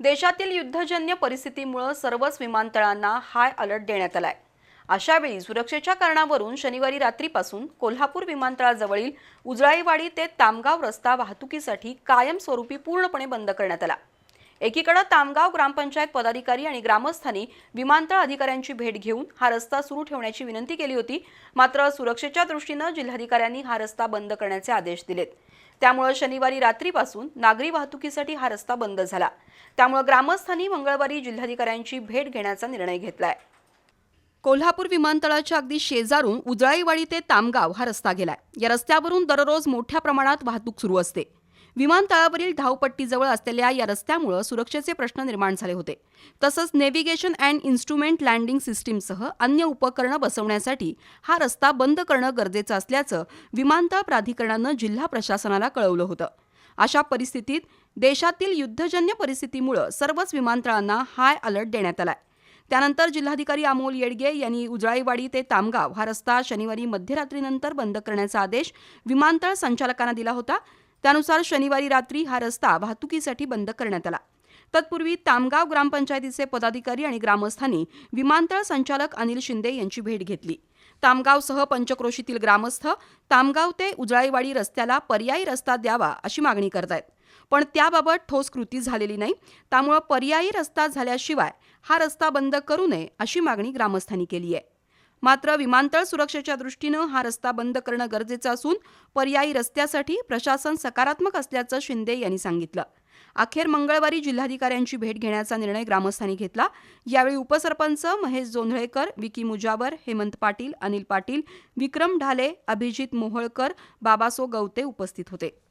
देशातील युद्धजन्य परिस्थितीमुळे सर्वच विमानतळांना हाय अलर्ट देण्यात आलाय. अशावेळी सुरक्षेच्या कारणावरून शनिवारी रात्रीपासून कोल्हापूर विमानतळाजवळील उजळाईवाडी ते तामगाव रस्ता वाहतुकीसाठी कायमस्वरूपी पूर्णपणे बंद करण्यात आला. एकीकडे तामगाव ग्रामपंचायत पदाधिकारी आणि ग्रामस्थांनी विमानतळ अधिकाऱ्यांची भेट घेऊन हा रस्ता सुरू ठेवण्याची विनंती केली होती. मात्र सुरक्षेच्या दृष्टीनं जिल्हाधिकाऱ्यांनी हा रस्ता बंद करण्याचे आदेश दिलेत. त्यामुळे शनिवारी रात्रीपासून नागरी वाहतुकीसाठी हा रस्ता बंद झाला. त्यामुळे ग्रामस्थांनी मंगळवारी जिल्हाधिकाऱ्यांची भेट घेण्याचा निर्णय घेतलाय. कोल्हापूर विमानतळाच्या अगदी शेजारून उजळाईवाडी ते तामगाव हा रस्ता गेलाय. या रस्त्यावरून दररोज मोठ्या प्रमाणात वाहतूक सुरू असते. विमानतळावरील धावपट्टीजवळ असलेल्या या रस्त्यामुळे सुरक्षेचे प्रश्न निर्माण झाले होते. तसंच नेव्हिगेशन अँड इन्स्ट्रुमेंट लँडिंग सिस्टीमसह अन्य उपकरणं बसवण्यासाठी हा रस्ता बंद करणं गरजेचं असल्याचं विमानतळ प्राधिकरणानं जिल्हा प्रशासनाला कळवलं होतं. अशा परिस्थितीत देशातील युद्धजन्य परिस्थितीमुळे सर्वच विमानतळांना हाय अलर्ट देण्यात आलाय. त्यानंतर जिल्हाधिकारी अमोल येडगे यांनी उजळाईवाडी ते तामगाव हा रस्ता शनिवारी मध्यरात्रीनंतर बंद करण्याचा आदेश विमानतळ संचालकांना दिला होता. त्यानुसार शनिवारी रात्री हा रस्ता वाहतुकीसाठी बंद करण्यात आला. तत्पूर्वी तामगाव ग्रामपंचायतीचे पदाधिकारी आणि ग्रामस्थांनी विमानतळ संचालक अनिल शिंदे यांची भेट घेतली. तामगावसह पंचक्रोशीतील ग्रामस्थ तामगाव ते उजळाईवाडी रस्त्याला पर्यायी रस्ता द्यावा अशी मागणी करतायत. पण त्याबाबत ठोस कृती झालेली नाही. त्यामुळं पर्यायी रस्ता झाल्याशिवाय हा रस्ता बंद करू नये अशी मागणी ग्रामस्थांनी केली आहे. मात्र विमानतळ सुरक्षेच्या दृष्टीनं हा रस्ता बंद करणं गरजेचं असून पर्यायी रस्त्यासाठी प्रशासन सकारात्मक असल्याचं शिंदे यांनी सांगितलं. अखेर मंगळवारी जिल्हाधिकाऱ्यांची भेट घेण्याचा निर्णय ग्रामस्थांनी घेतला. यावेळी उपसरपंच महेश जोंधळेकर विकी मुजावर हेमंत पाटील अनिल पाटील विक्रम ढाले अभिजित मोहोळकर बाबासो गवते उपस्थित होते.